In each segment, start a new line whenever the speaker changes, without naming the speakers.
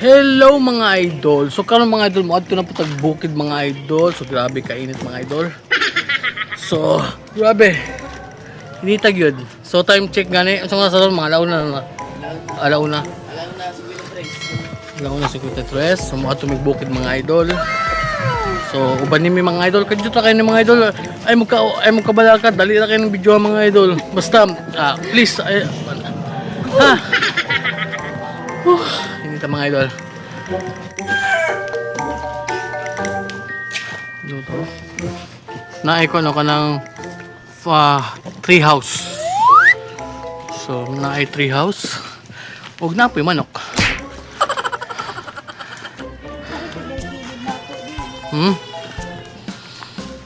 Hello mga idol. So karon mga idol mo adto na po tag bukid mga idol. So grabe kainit mga idol. So grabe. Hinitag yun. So time check gani. Unsa nga sa ron, mga alauna na. Alauna. Alauna 53. So mo adto mig bukid mga idol. So uban nimi mga idol kadto ta kayo ni mga idol. Ay magka ay magkabalakad dali ra kayo ng video mga idol. Basta ah, please ay, ha. Huh, hindi ta mga idol. Ano to? Naay ko ano ka ng uh, tree house. So, naay tree house. Huwag na po manok. Hmm?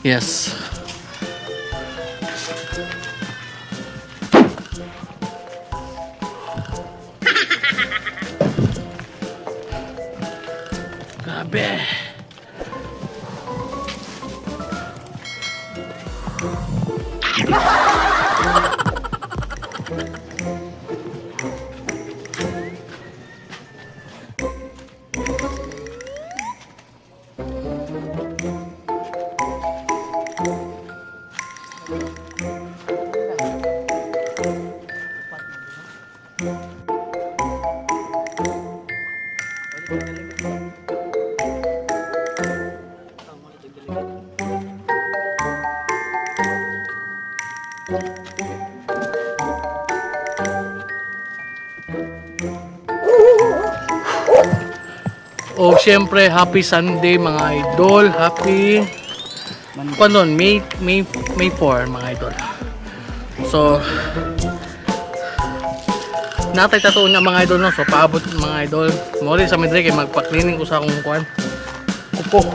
Yes. Grabe. O syempre, happy Sunday mga idol. Happy Panon, May May May 4 mga idol. So Natay tatuon na mga idol no. So paabot mga idol. Mori sa kay magpa-cleaning ko sa akong kuan. Upo.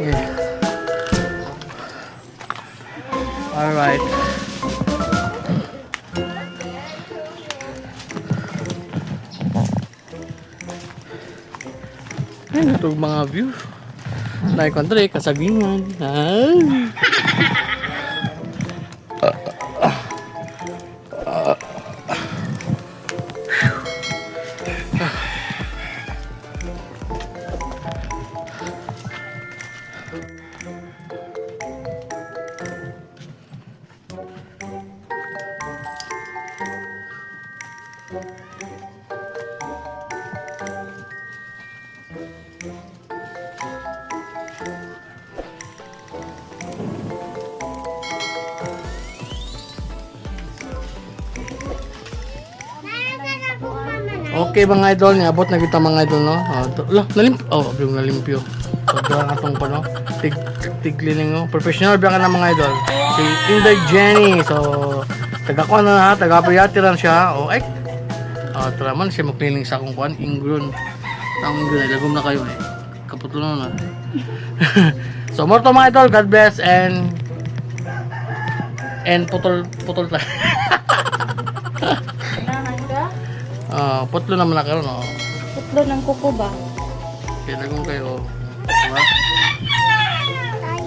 Yeah. Alright. Ayun, ito mga view. Naikontra tá eh, kasagingan. Ay. Thank you. Okay mga idol, niabot na kita mga idol no. Oh, to, la, nalimp oh, abyung nalimpyo. Sobra atong pa no. Tig tiglining no. Professional ba ka na mga idol? Si Inday Jenny. So taga ko na ha, taga Priati lang siya. Oh, ay. Ah, tara man siya mag-cleaning sa akong kuan, ingron. Ang ingron ay lagom na kayo eh. Kaputo na so, more to mga idol, God bless and and putol putol ta.
Kailangan
putlo naman na karon no.
Putlo ng kuko ba?
Lagom kayo. Diba?
Ay.